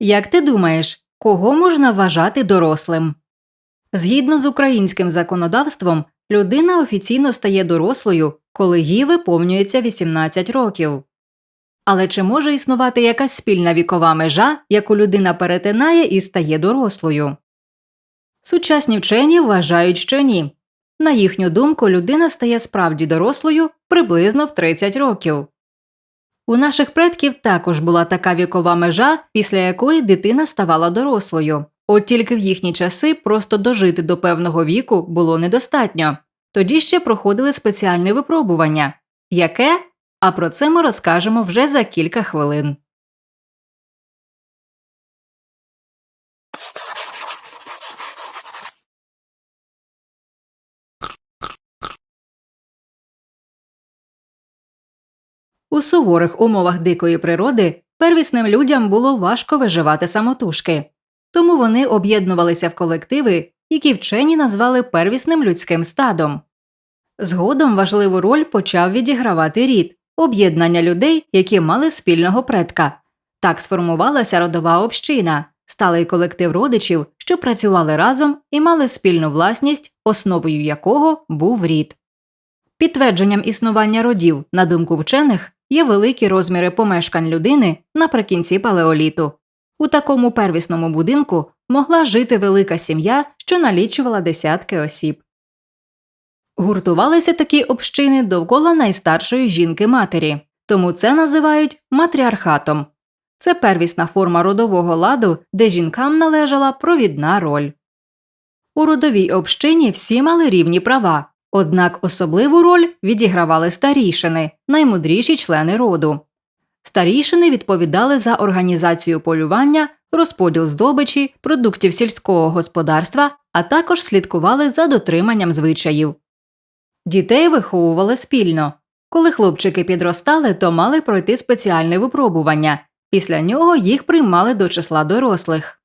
Як ти думаєш, кого можна вважати дорослим? Згідно з українським законодавством, людина офіційно стає дорослою, коли їй виповнюється 18 років. Але чи може існувати якась спільна вікова межа, яку людина перетинає і стає дорослою? Сучасні вчені вважають, що ні. На їхню думку, людина стає справді дорослою приблизно в 30 років. У наших предків також була така вікова межа, після якої дитина ставала дорослою. От тільки в їхні часи просто дожити до певного віку було недостатньо. Тоді ще проходили спеціальне випробування. Яке? А про це ми розкажемо вже за кілька хвилин. У суворих умовах дикої природи первісним людям було важко виживати самотужки, тому вони об'єднувалися в колективи, які вчені назвали первісним людським стадом. Згодом важливу роль почав відігравати рід об'єднання людей, які мали спільного предка. Так сформувалася родова община, сталий колектив родичів, що працювали разом і мали спільну власність, основою якого був рід. Підтвердженням існування родів, на думку вчених, є великі розміри помешкань людини наприкінці палеоліту. У такому первісному будинку могла жити велика сім'я, що налічувала десятки осіб. Гуртувалися такі общини довкола найстаршої жінки матері, тому це називають матріархатом. Це первісна форма родового ладу, де жінкам належала провідна роль. У родовій общині всі мали рівні права, однак особливу роль відігравали старішини, наймудріші члени роду. Старішини відповідали за організацію полювання, розподіл здобичі, продуктів сільського господарства, а також слідкували за дотриманням звичаїв. Дітей виховували спільно. Коли хлопчики підростали, то мали пройти спеціальне випробування. Після нього їх приймали до числа дорослих.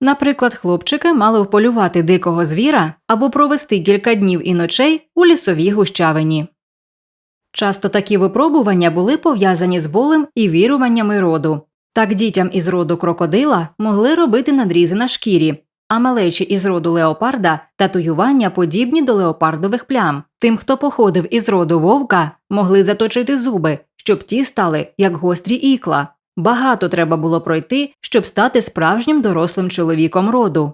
Наприклад, хлопчики мали вполювати дикого звіра або провести кілька днів і ночей у лісовій гущавині. Часто такі випробування були пов'язані з болем і віруваннями роду. Так дітям із роду крокодила могли робити надрізи на шкірі, а малечі із роду леопарда татуювання подібні до леопардових плям. Тим, хто походив із роду вовка, могли заточити зуби, щоб ті стали як гострі ікла. Багато треба було пройти, щоб стати справжнім дорослим чоловіком роду.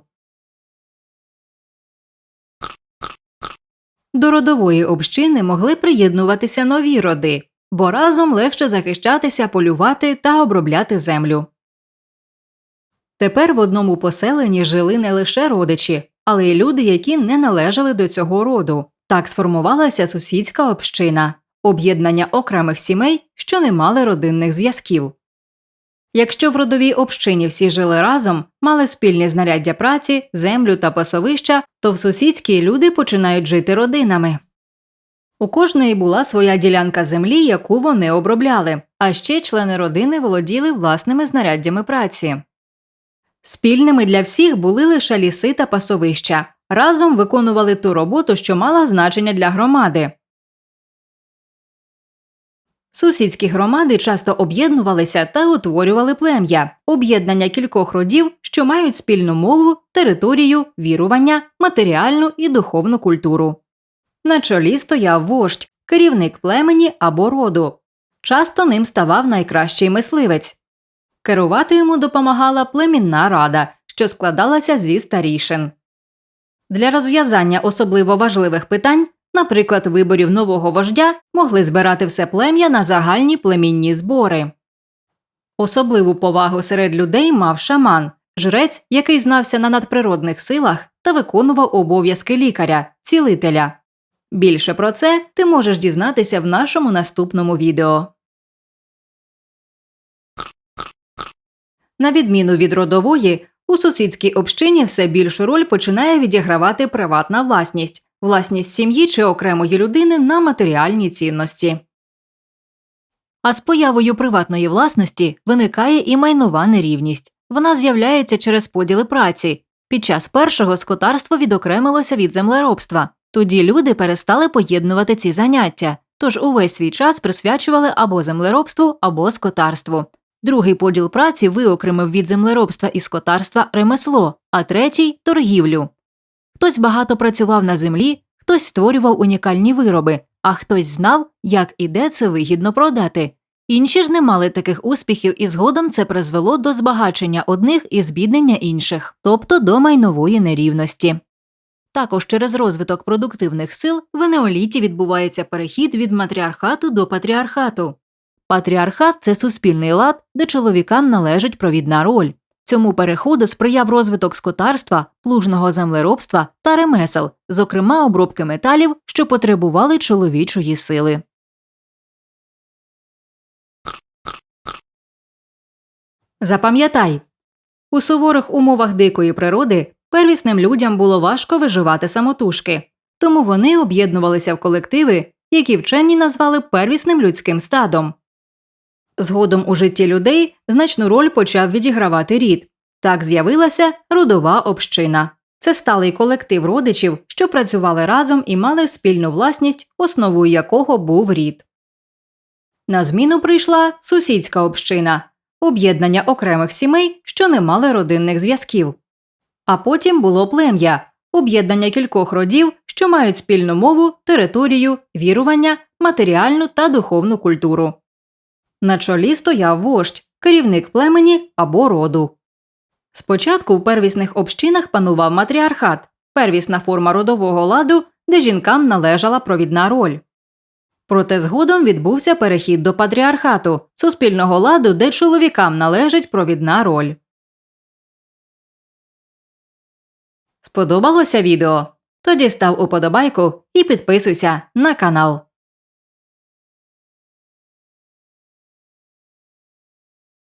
До родової общини могли приєднуватися нові роди, бо разом легше захищатися, полювати та обробляти землю. Тепер в одному поселенні жили не лише родичі, але й люди, які не належали до цього роду. Так сформувалася сусідська община об'єднання окремих сімей, що не мали родинних зв'язків. Якщо в родовій общині всі жили разом, мали спільні знаряддя праці, землю та пасовища, то в сусідській люди починають жити родинами. У кожної була своя ділянка землі, яку вони обробляли, а ще члени родини володіли власними знаряддями праці. Спільними для всіх були лише ліси та пасовища. Разом виконували ту роботу, що мала значення для громади. Сусідські громади часто об'єднувалися та утворювали плем'я, об'єднання кількох родів, що мають спільну мову, територію, вірування, матеріальну і духовну культуру. На чолі стояв вождь, керівник племені або роду. Часто ним ставав найкращий мисливець. Керувати йому допомагала племінна рада, що складалася зі старішин. Для розв'язання особливо важливих питань, наприклад, виборів нового вождя, могли збирати все плем'я на загальні племінні збори. Особливу повагу серед людей мав шаман, жрець, який знався на надприродних силах та виконував обов'язки лікаря, цілителя. Більше про це ти можеш дізнатися в нашому наступному відео. На відміну від родової, у сусідській общині все більшу роль починає відігравати приватна власність, власність сім'ї чи окремої людини на матеріальні цінності. А з появою приватної власності виникає і майнова нерівність. Вона з'являється через поділи праці. Під час першого скотарство відокремилося від землеробства. Тоді люди перестали поєднувати ці заняття, тож увесь свій час присвячували або землеробству, або скотарству. Другий поділ праці виокремив від землеробства і скотарства ремесло, а третій торгівлю. Хтось багато працював на землі, хтось створював унікальні вироби, а хтось знав, як і де це вигідно продати. Інші ж не мали таких успіхів, і згодом це призвело до збагачення одних і збіднення інших, тобто до майнової нерівності. Також через розвиток продуктивних сил в неоліті відбувається перехід від матріархату до патріархату. Патріархат це суспільний лад, де чоловікам належить провідна роль. Цьому переходу сприяв розвиток скотарства, плужного землеробства та ремесел, зокрема обробки металів, що потребували чоловічої сили. Запам'ятай, у суворих умовах дикої природи первісним людям було важко виживати самотужки, тому вони об'єднувалися в колективи, які вчені назвали первісним людським стадом. Згодом у житті людей значну роль почав відігравати рід. Так з'явилася родова община. Це сталий колектив родичів, що працювали разом і мали спільну власність, основою якого був рід. На зміну прийшла сусідська община об'єднання окремих сімей, що не мали родинних зв'язків. А потім було плем'я об'єднання кількох родів, що мають спільну мову, територію, вірування, матеріальну та духовну культуру. На чолі стояв вождь, керівник племені або роду. Спочатку в первісних общинах панував матріархат, первісна форма родового ладу, де жінкам належала провідна роль. Проте згодом відбувся перехід до патріархату, суспільного ладу, де чоловікам належить провідна роль. Сподобалося відео? Тоді став уподобайку і підписуйся на канал.